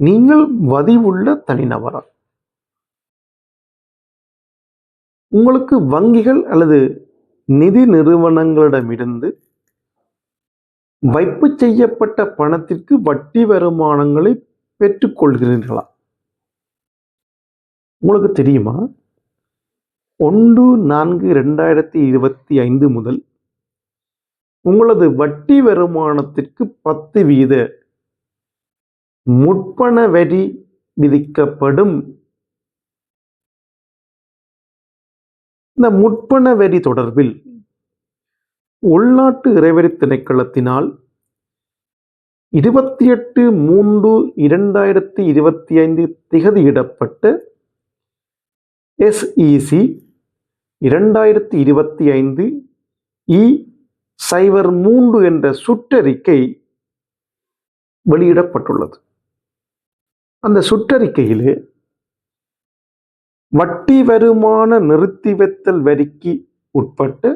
நீங்கள் வதிவுள்ள தனிநபரா உங்களுக்கு வங்கிகள் அல்லது நிதி நிறுவனங்களிடமிருந்து வைப்பு செய்யப்பட்ட பணத்திற்கு வட்டி வருமானங்களை பெற்றுக்கொள்கிறீர்களா? உங்களுக்கு தெரியுமா? ஒன்று நான்கு ரெண்டாயிரத்தி இருபத்தி ஐந்து முதல் உங்களது வட்டி வருமானத்திற்கு பத்து வீத முற்பண வரி விதிக்கப்படும். இந்த முற்பண வரி தொடர்பில் உள்நாட்டு இறைவரி திணைக்களத்தினால் இருபத்தி எட்டு மூன்று இரண்டாயிரத்தி இருபத்தி ஐந்து திகதியிடப்பட்ட எஸ்இசி இரண்டாயிரத்தி இருபத்தி ஐந்து இ சைபர் மூன்று என்ற சுற்றறிக்கை வெளியிடப்பட்டுள்ளது. அந்த சுற்றறிக்கையிலே வட்டி வருமான நிறுத்தி வைத்தல் வரிக்கு உட்பட்டு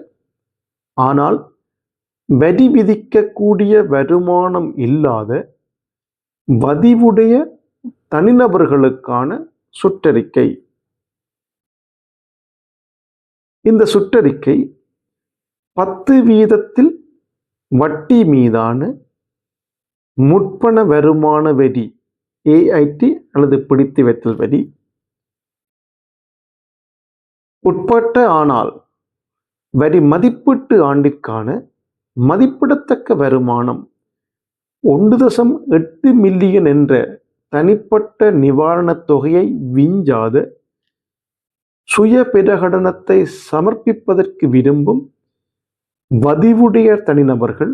ஆனால் வரி விதிக்கக்கூடிய வருமானம் இல்லாத வதிவுடைய தனிநபர்களுக்கான சுற்றறிக்கை. இந்த சுற்றறிக்கை பத்து வீதத்தில் வட்டி மீதான முற்பண வருமான வரி ஏஐடி அல்லது பிடித்து வைத்தல் வரி. உட்பட்ட ஆனால் வரி மதிப்பீட்டு ஆண்டிற்கான மதிப்பிடத்தக்க வருமானம் ஒன்று தசம் எட்டு மில்லியன் என்ற தனிப்பட்ட நிவாரணத் தொகையை விஞ்சாத சுய பிரகடனத்தை சமர்ப்பிப்பதற்கு விரும்பும் வதிவுடைய தனிநபர்கள்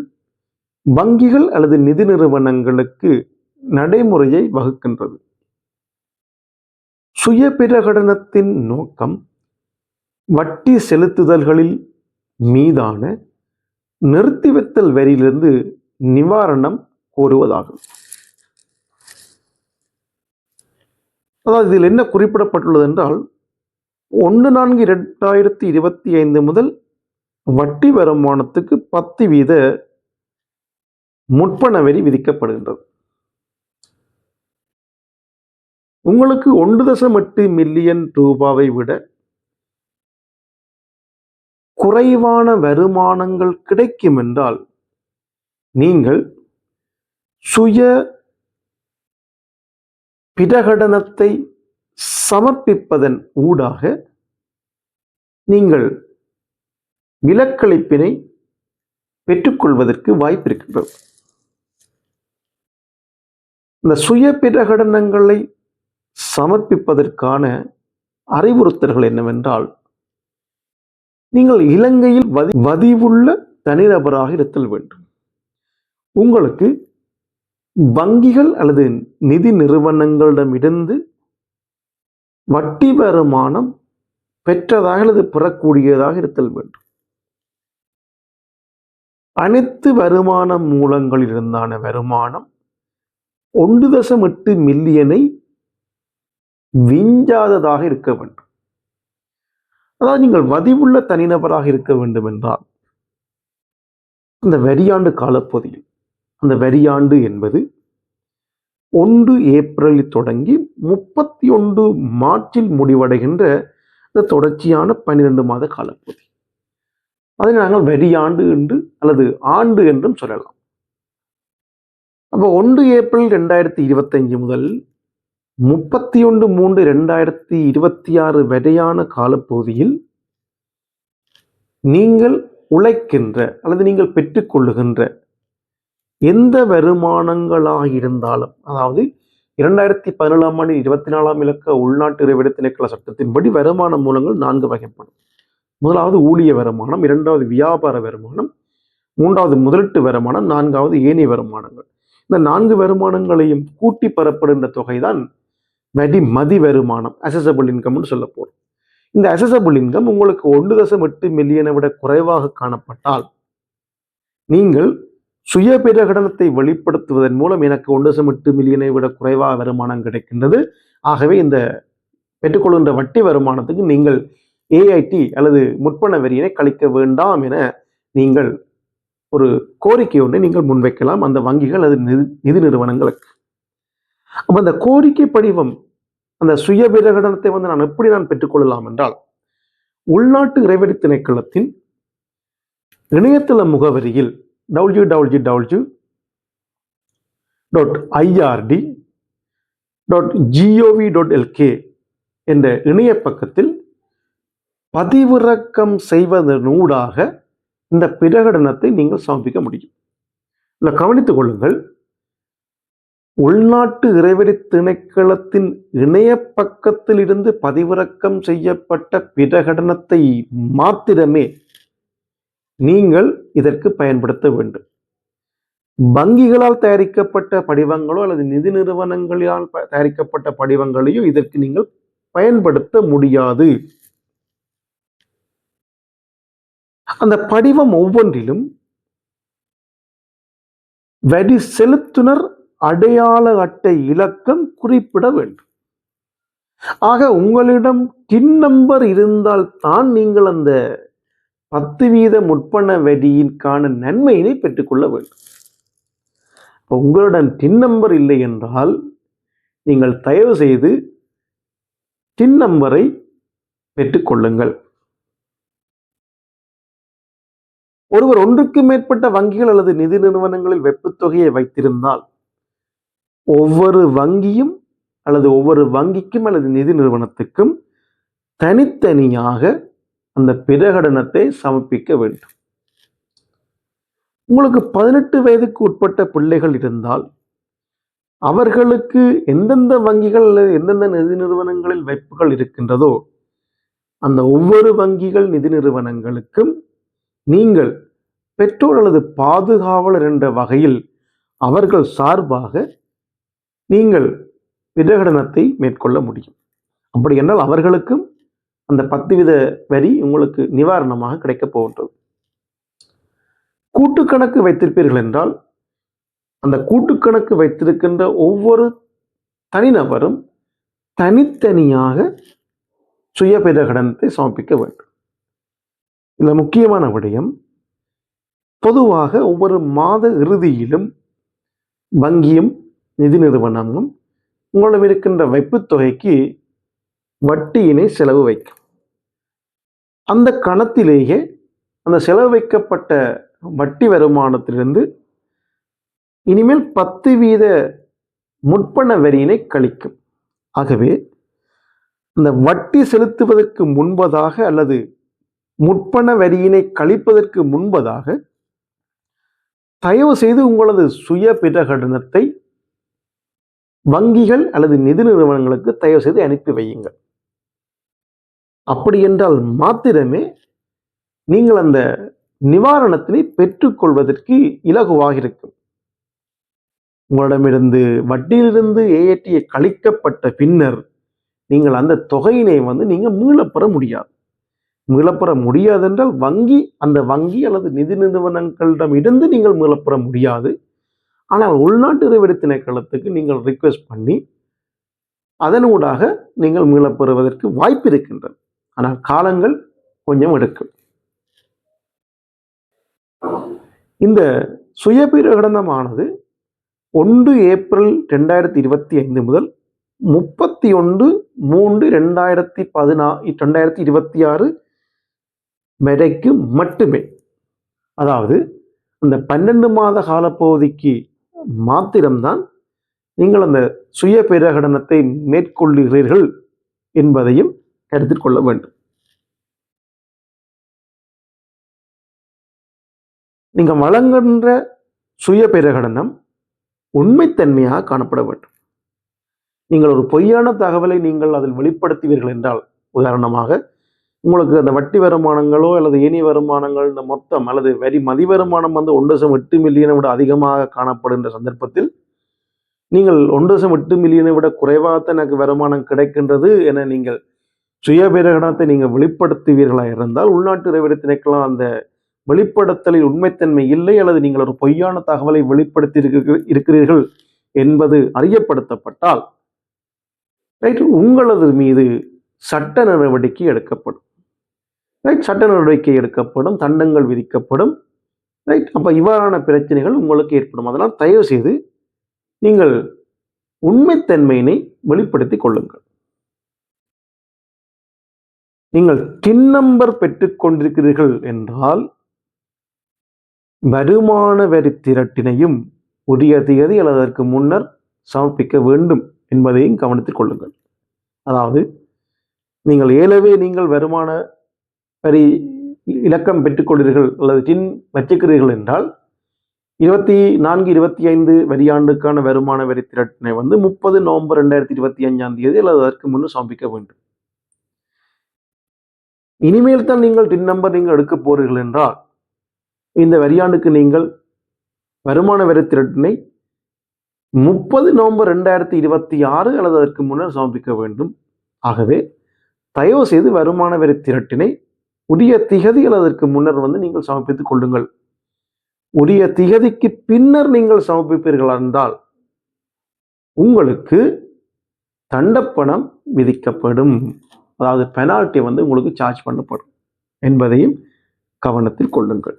வங்கிகள் அல்லது நிதி நிறுவனங்களுக்கு நடைமுறையை வகுக்கின்றது. சுய பிரகடனத்தின் நோக்கம் வட்டி செலுத்துதல்களில் மீதான நிறுத்தி வைத்தல் வரியிலிருந்து நிவாரணம் கோருவதாகும். அதாவது இதில் என்ன குறிப்பிடப்பட்டுள்ளது என்றால் ஒன்று நான்கு இரண்டாயிரத்தி இருபத்தி ஐந்து முதல் வட்டி வருமானத்துக்கு பத்து வீத முற்பண வரி விதிக்கப்படுகின்றது. உங்களுக்கு ஒன்று தசம் எட்டு மில்லியன் ரூபாவை விட குறைவான வருமானங்கள் கிடைக்கும் என்றால் நீங்கள் சுய பிரகடனத்தை சமர்ப்பிப்பதன் ஊடாக நீங்கள் விலக்களிப்பினை பெற்றுக்கொள்வதற்கு வாய்ப்பு இருக்கின்றது. இந்த சுய பிரகடனங்களை சமர்ப்பிப்பதற்கான அறிவுறுத்தல்கள் என்னவென்றால் நீங்கள் இலங்கையில் வதி வதிவுள்ள தனிநபராக இருத்தல் வேண்டும். உங்களுக்கு வங்கிகள் அல்லது நிதி நிறுவனங்களிடமிருந்து வட்டி வருமானம் பெற்றதாக அல்லது பெறக்கூடியதாக இருத்தல் வேண்டும். அனைத்து வருமான மூலங்களிலிருந்தான வருமானம் ஒன்று தசம் எட்டு மில்லியனை விஞ்சாததாக இருக்க வேண்டும். அதாவது நீங்கள் வதிவுள்ள தனிநபராக இருக்க வேண்டும் என்றால் அந்த வரியாண்டு காலப்பகுதியில் அந்த வரியாண்டு என்பது ஒன்று ஏப்ரலில் தொடங்கி முப்பத்தி ஒன்று மார்ச்சில் முடிவடைகின்ற இந்த தொடர்ச்சியான பன்னிரெண்டு மாத காலப்பகுதி. அதை நாங்கள் வரியாண்டு என்று அல்லது ஆண்டு என்றும் சொல்லலாம். அப்போ ஒன்று ஏப்ரல் ரெண்டாயிரத்தி இருபத்தஞ்சு முதல் முப்பத்தி ஒன்று மூன்று ரெண்டாயிரத்தி இருபத்தி ஆறு வரையான காலப்பகுதியில் நீங்கள் உழைக்கின்ற அல்லது நீங்கள் பெற்றுக்கொள்ளுகின்ற எந்த வருமானங்களாக இருந்தாலும் அதாவது இரண்டாயிரத்தி பதினேழாம் ஆண்டு இருபத்தி நாலாம் இலக்க உள்நாட்டு இறைவிட திணைக்கள சட்டத்தின்படி வருமான மூலங்கள் நான்கு வகைப்படும். முதலாவது ஊழிய வருமானம் இரண்டாவது வியாபார வருமானம் மூன்றாவது முதலீட்டு வருமானம் நான்காவது ஏனைய வருமானங்கள். இந்த நான்கு வருமானங்களையும் கூட்டி பெறப்படுகின்ற தொகைதான் வரி மதி வருமானம் அசசபிள் இன்கம்னு சொல்ல போகிறோம் இந்த அசசபிள் இன்கம் உங்களுக்கு ஒன்று தசம் எட்டு மில்லியனை விட குறைவாக காணப்பட்டால் நீங்கள் சுய பிரகடனத்தை வெளிப்படுத்துவதன் மூலம் எனக்கு ஒன்று தசம் எட்டு மில்லியனை விட குறைவாக வருமானம் கிடைக்கின்றது. ஆகவே இந்த பெற்றுக்கொள்கின்ற வட்டி வருமானத்துக்கு நீங்கள் ஏஐடி அல்லது முற்பண வரியினை கழிக்க வேண்டாம் என நீங்கள் ஒரு கோரிக்கை ஒன்றை நீங்கள் முன்வைக்கலாம். அந்த வங்கிகள் அது நிதி நிதி நிறுவனங்களுக்கு. அப்போ அந்த கோரிக்கை படிவம் அந்த சுய பிரகடனத்தை வந்து நான் எப்படி நான் பெற்றுக்கொள்ளலாம் என்றால் உள்நாட்டு இறைவடி திணைக்களத்தின் இணையதள முகவரியில் W W W dot IRD dot GOV dot LK என்ற இணைய பக்கத்தில் பதிவிறக்கம் செய்வதனூடாக இந்த பிரகடனத்தை நீங்கள் சமர்ப்பிக்க முடியும். இல்லை கவனித்துக் கொள்ளுங்கள். உள்நாட்டு இறைவெளி திணைக்களத்தின் இணைய பக்கத்தில் இருந்து பதிவிறக்கம் செய்யப்பட்ட பிரகடனத்தை மாத்திரமே நீங்கள் இதற்கு பயன்படுத்த வேண்டும். வங்கிகளால் தயாரிக்கப்பட்ட படிவங்களோ அல்லது நிதி நிறுவனங்களால் தயாரிக்கப்பட்ட படிவங்களையோ இதற்கு நீங்கள் பயன்படுத்த முடியாது. அந்த படிவம் ஒவ்வொன்றிலும் வரி செலுத்துனர் அடையாள அட்டை இலக்கம் குறிப்பிட வேண்டும். ஆக உங்களிடம் டின் நம்பர் இருந்தால் தான் நீங்கள் அந்த பத்து வீத முற்பண வரியின்கான நன்மையினை பெற்றுக்கொள்ள வேண்டும். இப்போ உங்களிடம் டின் நம்பர் இல்லை என்றால் நீங்கள் தயவு செய்து டின் நம்பரை பெற்றுக்கொள்ளுங்கள் ஒருவர் ஒன்றுக்கு மேற்பட்ட வங்கிகள் அல்லது நிதி நிறுவனங்களில் வெப்பத்தொகையை வைத்திருந்தால் ஒவ்வொரு வங்கியும் அல்லது ஒவ்வொரு வங்கிக்கும் அல்லது நிதி நிறுவனத்துக்கும் தனித்தனியாக அந்த பிரகடனத்தை சமர்ப்பிக்க வேண்டும். உங்களுக்கு பதினெட்டு வயதுக்கு உட்பட்ட பிள்ளைகள் இருந்தால் அவர்களுக்கு எந்தெந்த வங்கிகள் அல்லது எந்தெந்த நிதி நிறுவனங்களில் வைப்புகள் இருக்கின்றதோ அந்த ஒவ்வொரு வங்கிகள் நிதி நிறுவனங்களுக்கும் நீங்கள் பெற்றோர் அல்லது பாதுகாவலர் என்ற வகையில் அவர்கள் சார்பாக நீங்கள் விதகடனத்தை மேற்கொள்ள முடியும். அப்படி என்றால் அவர்களுக்கும் அந்த பத்து வித வரி உங்களுக்கு நிவாரணமாக கிடைக்கப் போகின்றது. கூட்டுக்கணக்கு வைத்திருப்பீர்கள் என்றால் அந்த கூட்டுக்கணக்கு வைத்திருக்கின்ற ஒவ்வொரு தனிநபரும் தனித்தனியாக சுய கடனத்தை சமர்ப்பிக்க வேண்டும். இதில் முக்கியமான விடயம் பொதுவாக ஒவ்வொரு மாத இறுதியிலும் வங்கியும் நிதி நிறுவனமும் உங்களிடம் இருக்கின்ற வைப்புத் தொகைக்கு வட்டியினை செலவு வைக்கும். அந்த கணத்திலேயே அந்த செலவு வைக்கப்பட்ட வட்டி வருமானத்திலிருந்து இனிமேல் பத்து வீத முற்பண வரியினை கழிக்கும். ஆகவே அந்த வட்டி செலுத்துவதற்கு முன்பதாக அல்லது முற்பண வரியினை கழிப்பதற்கு முன்பதாக தயவு செய்து உங்களது சுய பிரகடனத்தை வங்கிகள் அல்லது நிதி நிறுவனங்களுக்கு தயவு செய்து அனுப்பி வையுங்கள். அப்படி என்றால் மாத்திரமே நீங்கள் அந்த நிவாரணத்தினை பெற்றுக்கொள்வதற்கு இலகுவாக இருக்கும். உங்களிடமிருந்து வட்டியிலிருந்து ஏஏடியை கழிக்கப்பட்ட பின்னர் நீங்கள் அந்த தொகையினை வந்து நீங்க மீளப்பெற முடியாது. மீளப்பெற முடியாதென்றால் வங்கி அந்த வங்கி அல்லது நிதி நிறுவனங்களிடம் இருந்து நீங்கள் மீளப்பெற முடியாது. ஆனால் உள்நாட்டு இறைவடி திணைக்களத்துக்கு நீங்கள் ரிக்வெஸ்ட் பண்ணி அதனூடாக நீங்கள் மீளப்பெறுவதற்கு வாய்ப்பு இருக்கின்றது. ஆனால் காலங்கள் கொஞ்சம் எடுக்கும். இந்த சுயபிரகடனமானது ஒன்று ஏப்ரல் ரெண்டாயிரத்தி இருபத்தி ஐந்து முதல் முப்பத்தி ஒன்று மூன்று ரெண்டாயிரத்தி பதினா ரெண்டாயிரத்தி இருபத்தி ஆறு வரைக்கும் மட்டுமே. அதாவது அந்த பன்னெண்டு மாத காலப்பகுதிக்கு மாத்திரம்தான் நீங்கள் அந்த சுய பிரகடனத்தை மேற்கொள்ளுகிறீர்கள் என்பதையும் கருத்தில் கொள்ள வேண்டும். நீங்கள் வழங்குகின்ற சுய பிரகடனம் உண்மைத்தன்மையாக காணப்பட வேண்டும். நீங்கள் ஒரு பொய்யான தகவலை நீங்கள் அதில் வெளிப்படுத்துவீர்கள் என்றால் உதாரணமாக உங்களுக்கு அந்த வட்டி வருமானங்களோ அல்லது ஏனைய வருமானங்கள் இந்த மொத்தம் அல்லது வரி மதி வருமானம் வந்து ஒன்று தசம் எட்டு மில்லியனை விட அதிகமாக காணப்படுகின்ற சந்தர்ப்பத்தில் நீங்கள் ஒன்று தசம் எட்டு மில்லியனை விட குறைவாகத்தான் எனக்கு வருமானம் கிடைக்கின்றது என நீங்கள் சுயபிரகடனத்தை நீங்கள் வெளிப்படுத்துவீர்களாக இருந்தால் உள்நாட்டு இறைவரி திணைக்களம் அந்த வெளிப்படுத்தலில் உண்மைத்தன்மை இல்லை அல்லது நீங்கள் ஒரு பொய்யான தகவலை வெளிப்படுத்தி இருக்கிற- இருக்கிறீர்கள் என்பது அறியப்படுத்தப்பட்டால் ரைட் உங்களது மீது சட்ட நடவடிக்கை எடுக்கப்படும். ரைட் சட்ட நடவடிக்கை எடுக்கப்படும் தண்டங்கள் விதிக்கப்படும். ரைட் அப்போ இவ்வாறான பிரச்சனைகள் உங்களுக்கு ஏற்படும். அதெல்லாம் தயவு செய்து நீங்கள் உண்மைத்தன்மையினை வெளிப்படுத்தி கொள்ளுங்கள். நீங்கள் டின் நம்பர் பெற்றுக்கொண்டிருக்கிறீர்கள் என்றால் வருமான வரி திரட்டினையும் உரிய தேதி அல்லது அதற்கு முன்னர் சமர்ப்பிக்க வேண்டும் என்பதையும் கவனத்தில் கொள்ளுங்கள். அதாவது நீங்கள் ஏலவே நீங்கள் வருமான வரி இலக்கம் பெற்றுக்கொள்கிறீர்கள் அல்லது டின் வச்சுக்கிறீர்கள் என்றால் இருபத்தி நான்கு இருபத்தி ஐந்து வரியாண்டுக்கான வருமான வரி திரட்டினை வந்து முப்பது நவம்பர் ரெண்டாயிரத்தி இருபத்தி அஞ்சாம் தேதி அல்லது அதற்கு முன்னு சமர்ப்பிக்க வேண்டும். இனிமேல் தான் நீங்கள் டின் நம்பர் நீங்கள் எடுக்க போறீர்கள் என்றால் இந்த வரியாண்டுக்கு நீங்கள் வருமான வரி திரட்டினை முப்பது நவம்பர் ரெண்டாயிரத்தி இருபத்தி ஆறு அல்லது அதற்கு முன்னர் சமர்ப்பிக்க வேண்டும். ஆகவே தயவு செய்து வருமான வரி திரட்டினை உரிய திகதிகள் அதற்கு முன்னர் வந்து நீங்கள் சமர்ப்பித்துக் கொள்ளுங்கள். உரிய திகதிக்கு பின்னர் நீங்கள் சமர்ப்பிப்பீர்கள் என்றால் உங்களுக்கு தண்டப்பணம் விதிக்கப்படும். அதாவது பெனால்ட்டி வந்து உங்களுக்கு சார்ஜ் பண்ணப்படும் என்பதையும் கவனத்தில் கொள்ளுங்கள்.